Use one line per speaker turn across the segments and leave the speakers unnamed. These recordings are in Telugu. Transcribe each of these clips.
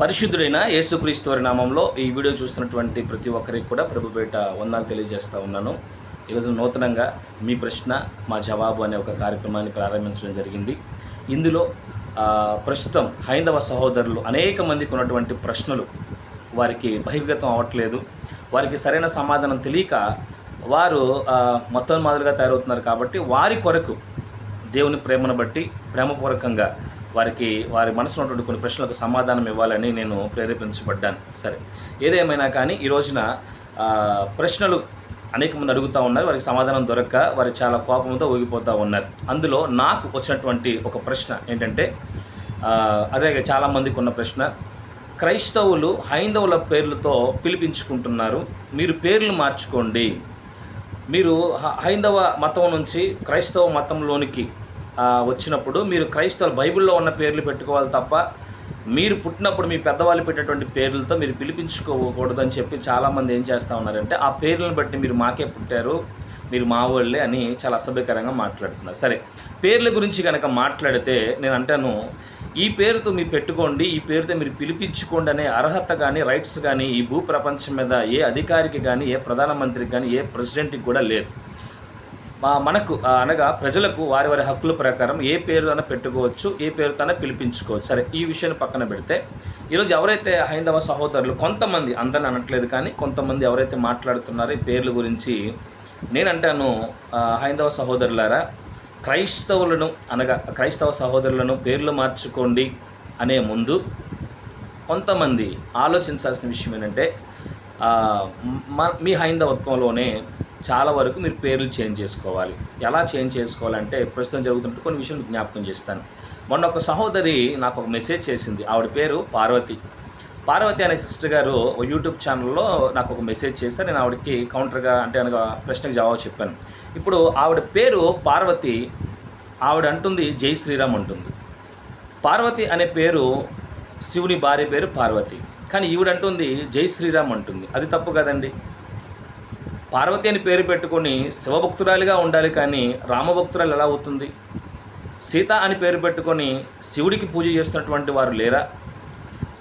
పరిశుద్ధుడైన యేసుక్రీస్తు వారి నామంలో ఈ వీడియో చూస్తున్నటువంటి ప్రతి ఒక్కరికి కూడా ప్రభుపేట వందాలు తెలియజేస్తూ ఉన్నాను. ఈరోజు నూతనంగా మీ ప్రశ్న మా జవాబు అనే ఒక కార్యక్రమాన్ని ప్రారంభించడం జరిగింది. ఇందులో ప్రస్తుతం హైందవ సహోదరులు అనేక మందికి ఉన్నటువంటి ప్రశ్నలు వారికి బహిర్గతం అవ్వట్లేదు. వారికి సరైన సమాధానం తెలియక వారు మొత్తం మాదిరిగా తయారవుతున్నారు కాబట్టి వారి కొరకు దేవుని ప్రేమను బట్టి ప్రేమపూర్వకంగా వారికి వారి మనసులో ఉన్నటువంటి కొన్ని ప్రశ్నలకు సమాధానం ఇవ్వాలని నేను ప్రేరేపించబడ్డాను. సరే. ఏదేమైనా కానీ ఈ రోజున ప్రశ్నలు అనేక మంది అడుగుతూ ఉన్నారు. వారికి సమాధానం దొరక్క వారు చాలా కోపంతో ఊగిపోతూ ఉన్నారు. అందులో నాకు వచ్చినటువంటి ఒక ప్రశ్న ఏంటంటే అదే చాలామందికి ఉన్న ప్రశ్న. క్రైస్తవులు హైందవుల పేర్లతో పిలిపించుకుంటున్నారు. మీరు పేర్లు మార్చుకోండి. మీరు హ- హైందవ మతం నుంచి క్రైస్తవ మతంలోనికి వచ్చినప్పుడు మీరు క్రైస్తవులు బైబిల్లో ఉన్న పేర్లు పెట్టుకోవాలి తప్ప మీరు పుట్టినప్పుడు మీ పెద్దవాళ్ళు పెట్టేటువంటి పేర్లతో మీరు పిలిపించుకోకూడదు అని చెప్పి చాలామంది ఏం చేస్తూ ఉన్నారంటే ఆ పేర్లను బట్టి మీరు మాకే పుట్టారు మీరు మా వాళ్ళే అని చాలా అసభ్యకరంగా మాట్లాడుతున్నారు. సరే పేర్ల గురించి కనుక మాట్లాడితే నేను అంటాను ఈ పేరుతో మీరు పెట్టుకోండి ఈ పేరుతో మీరు పిలిపించుకోండి అనే అర్హత కానీ రైట్స్ కానీ ఈ భూ ప్రపంచం మీద ఏ అధికారికి కానీ ఏ ప్రధానమంత్రికి కానీ ఏ ప్రెసిడెంట్కి కూడా లేరు మనకు అనగా ప్రజలకు వారి వారి హక్కుల ప్రకారం ఏ పేరుతోనే పెట్టుకోవచ్చు ఏ పేరుతోనే పిలిపించుకోవచ్చు. సరే ఈ విషయాన్ని పక్కన పెడితే ఈరోజు ఎవరైతే హైందవ సహోదరులు కొంతమంది అందరిని అనట్లేదు కానీ కొంతమంది ఎవరైతే మాట్లాడుతున్నారో ఈ పేర్ల గురించి నేనంటాను హైందవ సహోదరులారా క్రైస్తవులను అనగా క్రైస్తవ సహోదరులను పేర్లు మార్చుకోండి అనే ముందు కొంతమంది ఆలోచించాల్సిన విషయం ఏంటంటే మీ హైందవత్వంలోనే చాలా వరకు మీరు పేర్లు చేంజ్ చేసుకోవాలి. ఎలా చేంజ్ చేసుకోవాలంటే ప్రస్తుతం జరుగుతుంటే కొన్ని విషయాలు జ్ఞాపకం చేస్తాను. మొన్న ఒక సహోదరి నాకు ఒక మెసేజ్ చేసింది. ఆవిడ పేరు పార్వతి. పార్వతి అనే సిస్టర్ గారు ఓ యూట్యూబ్ ఛానల్లో నాకు ఒక మెసేజ్ చేశారు. నేను ఆవిడకి కౌంటర్గా అంటే అనగా ప్రశ్నకు జవాబు చెప్పాను. ఇప్పుడు ఆవిడ పేరు పార్వతి. ఆవిడ అంటుంది జై శ్రీరామ్ అంటుంది. పార్వతి అనే పేరు శివుని భార్య పేరు పార్వతి. కానీ ఈవిడంటుంది జై శ్రీరామ్ అంటుంది. అది తప్పు కదండి. పార్వతి అని పేరు పెట్టుకొని శివభక్తురాలిగా ఉండాలి కానీ రామభక్తురాలు ఎలా అవుతుంది? సీత అని పేరు పెట్టుకొని శివుడికి పూజ చేస్తున్నటువంటి వారు లేరా?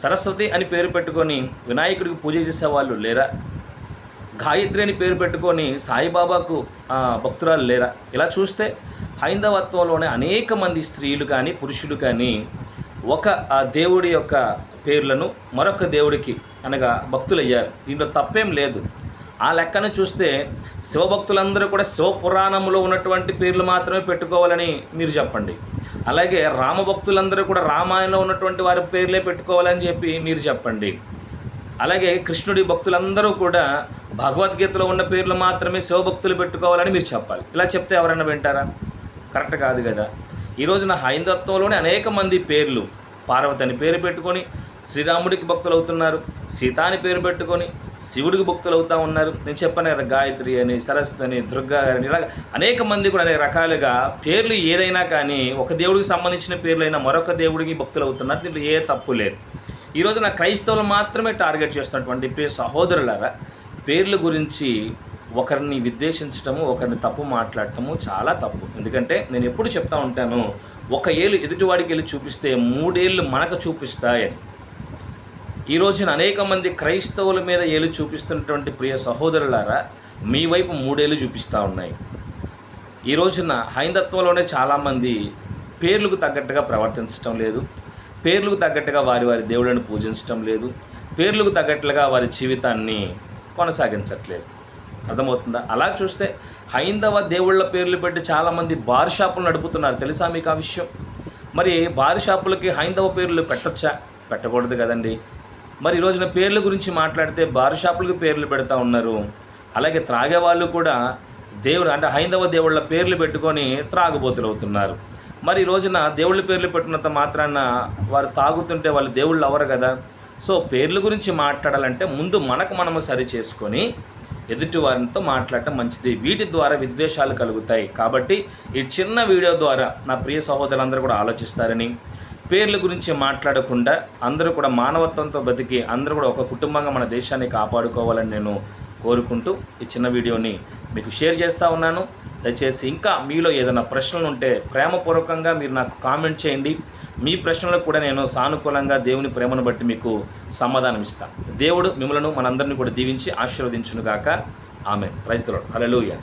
సరస్వతి అని పేరు పెట్టుకొని వినాయకుడికి పూజ చేసే వాళ్ళు లేరా? గాయత్రి అని పేరు పెట్టుకొని సాయిబాబాకు భక్తురాలు లేరా? ఇలా చూస్తే హైందవత్వంలోనే అనేక మంది స్త్రీలు కానీ పురుషులు కానీ ఒక ఆ దేవుడి యొక్క పేర్లను మరొక దేవుడికి అనగా భక్తులయ్యారు. దీంట్లో తప్పేం లేదు. ఆ లెక్కను చూస్తే శివభక్తులందరూ కూడా శివపురాణంలో ఉన్నటువంటి పేర్లు మాత్రమే పెట్టుకోవాలని మీరు చెప్పండి. అలాగే రామభక్తులందరూ కూడా రామాయణంలో ఉన్నటువంటి వారి పేర్లే పెట్టుకోవాలని చెప్పి మీరు చెప్పండి. అలాగే కృష్ణుడి భక్తులందరూ కూడా భగవద్గీతలో ఉన్న పేర్లు మాత్రమే శివభక్తులు పెట్టుకోవాలని మీరు చెప్పాలి. ఇలా చెప్తే ఎవరైనా వింటారా? కరెక్ట్ కాదు కదా. ఈ రోజున హైందత్వంలోనే అనేక మంది పేర్లు పార్వతి అని పేరు పెట్టుకొని శ్రీరాముడికి భక్తులు అవుతున్నారు సీత అని పేరు పెట్టుకొని శివుడికి భక్తులు అవుతూ ఉన్నారు. నేను చెప్పాను కదా గాయత్రి అని సరస్వతి అని దుర్గా అని ఇలా అనేక మంది కూడా అనేక రకాలుగా పేర్లు ఏదైనా కానీ ఒక దేవుడికి సంబంధించిన పేర్లైనా మరొక దేవుడికి భక్తులు అవుతున్నారు దీంట్లో ఏ తప్పు లేదు. ఈరోజు నా క్రైస్తవులు మాత్రమే టార్గెట్ చేస్తున్నటువంటి పేరు సహోదరులారా పేర్ల గురించి ఒకరిని విద్వేషించటము ఒకరిని తప్పు మాట్లాడటము చాలా తప్పు. ఎందుకంటే నేను ఎప్పుడు చెప్తా ఉంటాను ఒక ఏళ్ళు ఎదుటివాడికి వెళ్ళి చూపిస్తే మూడేళ్ళు మనకు చూపిస్తాయని. ఈ రోజున అనేక మంది క్రైస్తవుల మీద ఏలు చూపిస్తున్నటువంటి ప్రియ సహోదరులారా మీ వైపు మూడేళ్ళు చూపిస్తూ ఉన్నాయి. ఈ రోజున హైందత్వంలోనే చాలామంది పేర్లకు తగ్గట్టుగా ప్రవర్తించటం లేదు. పేర్లకు తగ్గట్టుగా వారి వారి దేవుళ్ళని పూజించటం లేదు. పేర్లకు తగ్గట్లుగా వారి జీవితాన్ని కొనసాగించట్లేదు. అర్థమవుతుందా? అలా చూస్తే హైందవ దేవుళ్ళ పేర్లు పెట్టి చాలామంది బార్ షాపులు నడుపుతున్నారు. తెలుసా మీకు ఆ విషయం? మరి బార్ షాపులకి హైందవ పేర్లు పెట్టొచ్చా? పెట్టకూడదు కదండి. మరి ఈ రోజున పేర్ల గురించి మాట్లాడితే బార్ షాపులకు పేర్లు పెడతా ఉన్నారు. అలాగే త్రాగే వాళ్ళు కూడా దేవుడు అంటే హైందవ దేవుళ్ళ పేర్లు పెట్టుకొని త్రాగుబోతులు అవుతున్నారు. మరి ఈ రోజున దేవుళ్ళ పేర్లు పెట్టినంత మాత్రాన వారు తాగుతుంటే వాళ్ళు దేవుళ్ళు అవరు కదా. సో పేర్ల గురించి మాట్లాడాలంటే ముందు మనకు మనము సరి చేసుకొని ఎదుటి వారితో మాట్లాడటం మంచిది. వీటి ద్వారా విద్వేషాలు కలుగుతాయి. కాబట్టి ఈ చిన్న వీడియో ద్వారా నా ప్రియ సహోదరులందరూ కూడా ఆలోచిస్తారని పేర్ల గురించి మాట్లాడకుండా అందరూ కూడా మానవత్వంతో బతికి అందరూ కూడా ఒక కుటుంబంగా మన దేశాన్ని కాపాడుకోవాలని నేను కోరుకుంటూ ఈ చిన్న వీడియోని మీకు షేర్ చేస్తూ ఉన్నాను. దయచేసి ఇంకా మీలో ఏదైనా ప్రశ్నలు ఉంటే ప్రేమపూర్వకంగా మీరు నాకు కామెంట్ చేయండి. మీ ప్రశ్నలకు కూడా నేను సానుకూలంగా దేవుని ప్రేమను బట్టి మీకు సమాధానం ఇస్తాను. దేవుడు మిమ్మలను మనందరినీ కూడా దీవించి ఆశీర్వదించునుగాక. ఆమె ప్రైజ్ హల్లెలూయా.